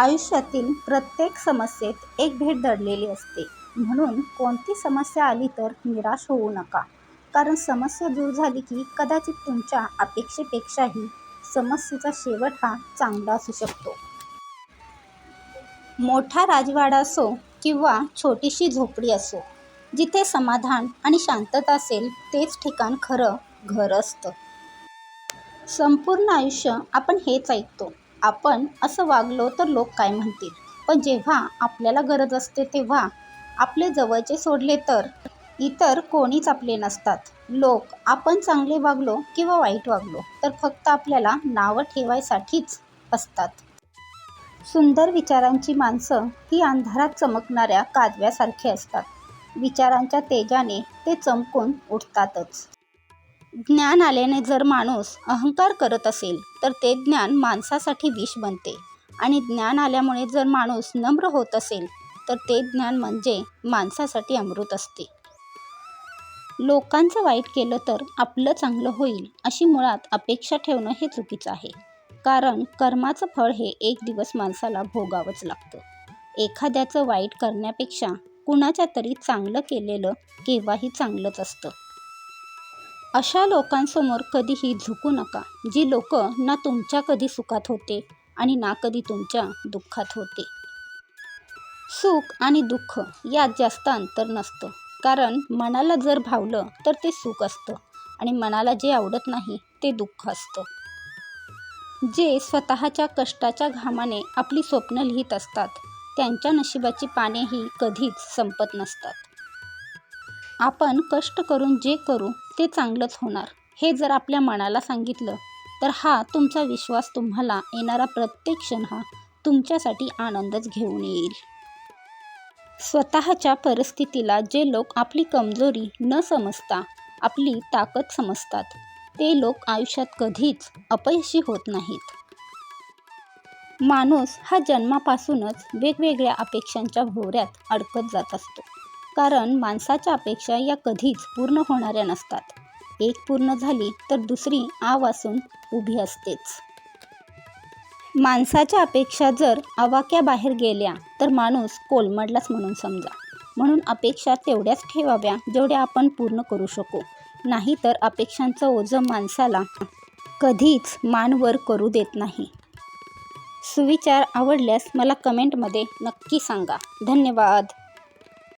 आयुष्यातील प्रत्येक समस्येत एक भेट दडलेली असते. म्हणून कोणती समस्या आली तर निराश होऊ नका. कारण समस्या दूर झाली की कदाचित तुमच्या अपेक्षेपेक्षाही समस्येचा शेवट हा चांगला असू शकतो. मोठा राजवाडा असो किंवा छोटीशी झोपडी असो जिथे समाधान आणि शांतता असेल तेच ठिकाण खरं घर असतं. संपूर्ण आयुष्य आपण हेच ऐकतो. आपण असं वागलो तर लोक काय म्हणतील? पण जेव्हा आपल्याला गरज असते तेव्हा आपले जवळचे सोडले तर इतर कोणीच आपले नसतात. लोक आपण चांगले वागलो किंवा वाईट वागलो तर फक्त आपल्याला नावं ठेवायसाठीच असतात. सुंदर विचारांची माणसं ही अंधारात चमकणाऱ्या काजव्यासारखी असतात. विचारांच्या तेजाने ते चमकून उठतातच. ज्ञान आल्याने जर माणूस अहंकार करत असेल तर ते ज्ञान माणसासाठी विष बनते. आणि ज्ञान आल्यामुळे जर माणूस नम्र होत असेल तर ते ज्ञान म्हणजे माणसासाठी अमृत असते. लोकांचं वाईट केलं तर आपलं चांगलं होईल अशी मुळात अपेक्षा ठेवणं हे चुकीचं आहे. कारण कर्माचं फळ हे एक दिवस माणसाला भोगावंच लागतं. एखाद्याचं वाईट करण्यापेक्षा कुणाच्या तरी चांगलं केलेलं केव्हाही चांगलंच असतं. अशा लोकांसमोर कधीही झुकू नका. जी लोक ना तुमच्या कधी सुखात होते आणि ना कधी तुमच्या दुःखात होते. सुख आणि दुःख यात जास्त अंतर नसतं. कारण मनाला जर भावलं तर ते सुख असतं आणि मनाला जे आवडत नाही ते दुःख असतं. जे स्वतःच्या कष्टाच्या घामाने आपली स्वप्न लिहित असतात त्यांच्या नशिबाची पानेही कधीच संपत नसतात. आपण कष्ट करून जे करू ते चांगलंच होणार. हे जर आपल्या मनाला सांगितलं तर हा तुमचा विश्वास तुम्हाला येणारा प्रत्येक क्षण हा तुमच्यासाठी आनंदच घेऊन येईल. स्वतःच्या परिस्थितीला जे लोक आपली कमजोरी न समजता आपली ताकद समजतात ते लोक आयुष्यात कधीच अपयशी होत नाहीत. माणूस हा जन्मापासूनच वेगवेगळ्या अपेक्षांच्या भोवऱ्यात अडकत जात असतो. कारण माणसाच्या अपेक्षा या कधीच पूर्ण होणाऱ्या नसतात. एक पूर्ण झाली तर दुसरी आवासून उभी असतेच. माणसाच्या अपेक्षा जर आवाक्याबाहेर गेल्या तर माणूस कोलमडलाच म्हणून समजा. म्हणून अपेक्षा तेवढ्याच ठेवाव्या जेवढ्या आपण पूर्ण करू शकू. नाहीतर अपेक्षांचं ओझं माणसाला कधीच मानवर करू देत नाही. सुविचार आवडल्यास मला कमेंटमध्ये नक्की सांगा. धन्यवाद.